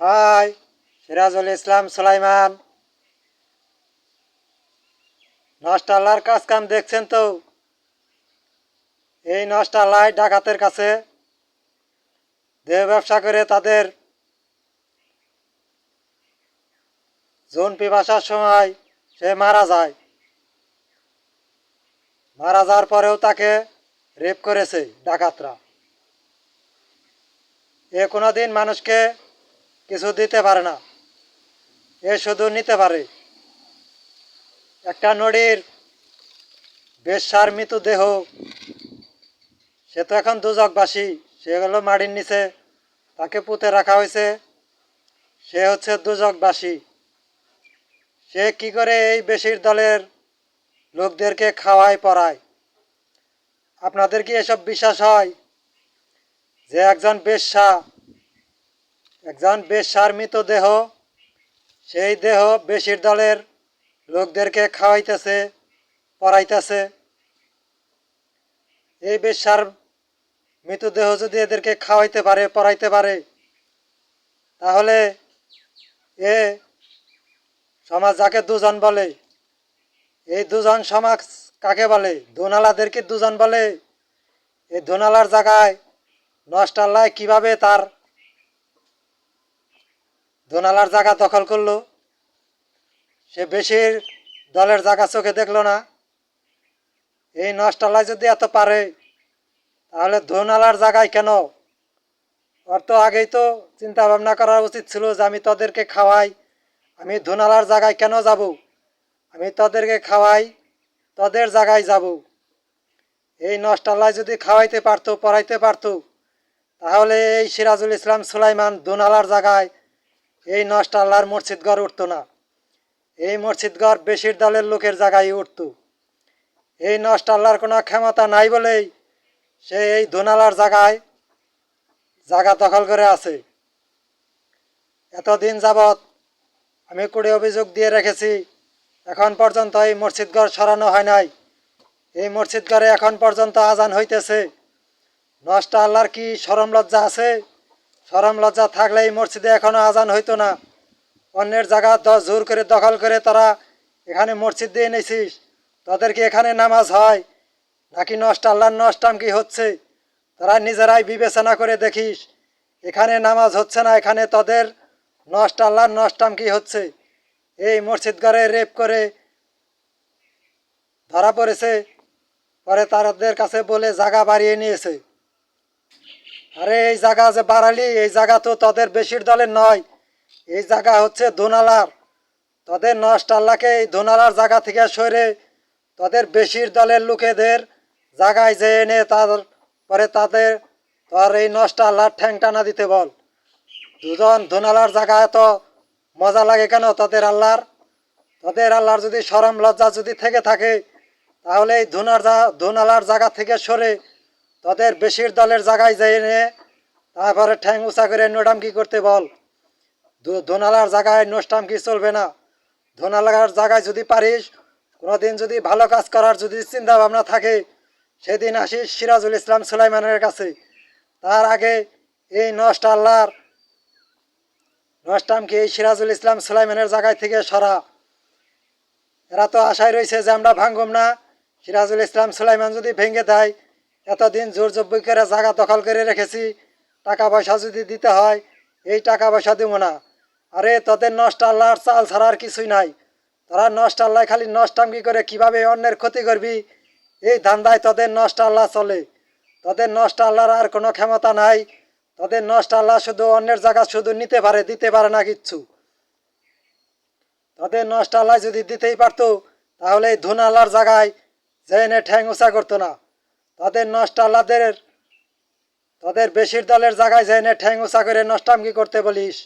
High, Sirajul Islam Sulaiman. নষ্টাল্লার কাজ কাম দেখছেন তো? এই নষ্টাল্লায় ডাকাতের কাছে দেহ ব্যবসা করে তাদের জোন পিপাসার সময় সে মারা যায়। মারা যাওয়ার পরেও তাকে রেপ করেছে ডাকাতরা। এ কোনোদিন মানুষকে কিছু দিতে পারে না। এ শুধু নিতে পারে। একটা বেশ্যার মৃত দেহ, সে তো এখন দুজকবাসী, সে হলো মাটির নিচে, তাকে পুঁতে রাখা হয়েছে। সে হচ্ছে দুজকবাসী। সে কি করে এই বেশির দলের লোকদেরকে খাওয়ায়, পড়ায়? আপনাদের কি এসব বিশ্বাস হয় যে একজন বেশ্যা একজন বেশ্যার মৃতদেহ সেই দেহ বেশির দলের লোকদেরকে খাওয়াইতেছে, পড়াইতেছে। এই বেশ বেশ্যার মৃতদেহ যদি এদেরকে খাওয়াইতে পারে, পড়াইতে পারে, তাহলে এ সমাজ যাকে দুজন বলে, এই দুজন সমাজ কাকে বলে? দোনালাদেরকে দুজন বলে। এই দোনালার জায়গায় নষ্টাল্লায় কীভাবে তার দোনালার জায়গা দখল করল। সে বেশির দলের জায়গা চোখে দেখল না। এই নষ্টালায় যদি এত পারে, তাহলে ধোনালার জায়গায় কেন? ওর তো আগেই তো চিন্তা ভাবনা করা উচিত ছিল যে আমি তোদেরকে খাওয়াই, আমি ধোনালার জায়গায় কেন যাব? আমি তোদেরকে খাওয়াই, তোদের জায়গায় যাব। এই নষ্টালায় যদি খাওয়াইতে পারতো, পড়াইতে পারতো, তাহলে এই সিরাজুল ইসলাম সুলাইমান দোনালার জায়গায় এই নষ্ট আল্লাহর মসজিদঘর উঠতো না। এই মসজিদঘর বেশির দলের লোকের জায়গায় উঠতো। এই নষ্ট আল্লাহর কোনো ক্ষমতা নাই বলেই সে এই দোনালার জায়গায় জায়গা দখল করে আছে। এতদিন যাবৎ আমি কুড়ি অভিযোগ দিয়ে রেখেছি, এখন পর্যন্ত এই মসজিদঘর সরানো হয় নাই। এই মসজিদঘরে এখন পর্যন্ত আজান হইতেছে। নষ্ট আল্লাহর কি সরম লজ্জা আছে? সরম লজ্জা থাকলে এই মসজিদে এখনও আজান হইতো না। অন্যের জায়গা দশ জোর করে দখল করে তারা এখানে মসজিদ দিয়ে এনেছিস। তাদের কি এখানে নামাজ হয়? নাকি নষ্ট আল্লাহর নষ্টাম কি হচ্ছে? তারা নিজেরাই বিবেচনা করে দেখিস, এখানে নামাজ হচ্ছে না, এখানে তাদের নষ্ট আল্লাহর নষ্টাম কি হচ্ছে? এই মসজিদ ঘরে রেপ করে ধরা পড়েছে, পরে তাদের কাছে বলে জায়গা বাড়িয়ে নিয়েছে। আরে এই জায়গা যে বাড়ালি, এই জায়গা তো তাদের বেশির দলের নয়। এই জায়গা হচ্ছে ধোনালার। তাদের নষ্ট আল্লাহকে এই ধোনালার জায়গা থেকে সরে তাদের বেশির দলের লোকেদের জায়গায় যে এনে তার পরে তাদের তোর এই নষ্ট আল্লাহর ঠ্যাং টানা দিতে বল। দুজন ধোনালার জায়গা তো মজা লাগে কেন তাদের আল্লাহর? তাদের আল্লাহর যদি সরম লজ্জা যদি থেকে থাকে, তাহলে এই ধুনার ধুনালার জায়গা থেকে সরে তোদের বেশির দলের জায়গায় যাই এনে তারপরে ঠ্যাং উঁচা করে নোটামকি করতে বল। ধুনালার জায়গায় নোষ্টামকি চলবে না। ধুনালার জায়গায় যদি পারিস, কোনোদিন যদি ভালো কাজ করার যদি চিন্তা ভাবনা থাকে, সেদিন আসিস সিরাজুল ইসলাম সুলাইমানের কাছে। তার আগে এই নষ্ট আল্লাহর নষ্টামকে এই সিরাজুল ইসলাম সুলাইমানের জায়গায় থেকে সরা। এরা তো আশায় রয়েছে যে আমরা ভাঙব না। সিরাজুল ইসলাম সুলাইমান যদি ভেঙে দেয় এতদিন জোর জব্বই করে জায়গা দখল করে রেখেছি, টাকা পয়সা যদি দিতে হয়, এই টাকা পয়সা দেবো না। আরে, তোদের নষ্ট আল্লাহর চাল ছাড়া আর কিছুই নাই। তোরা নষ্ট আল্লাহ খালি নষ্টামকি করে কীভাবে অন্যের ক্ষতি করবি? এই ধান্দায় তোদের নষ্ট আল্লাহ চলে। তোদের নষ্ট আল্লাহর আর কোনো ক্ষমতা নাই। তোদের নষ্ট আল্লাহ শুধু অন্যের জায়গা শুধু নিতে পারে, দিতে পারে না কিচ্ছু। তাদের নষ্ট আল্লাহ যদি দিতেই পারতো, তাহলে এই ধুন আল্লাহর জায়গায় এনে ঠ্যাং উঁচা করতো না। তাদের নষ্ট তাদের বেশির দলের জায়গায় যায় না ঠ্যাং উঁচা করে নষ্টামকি করতে বলিস।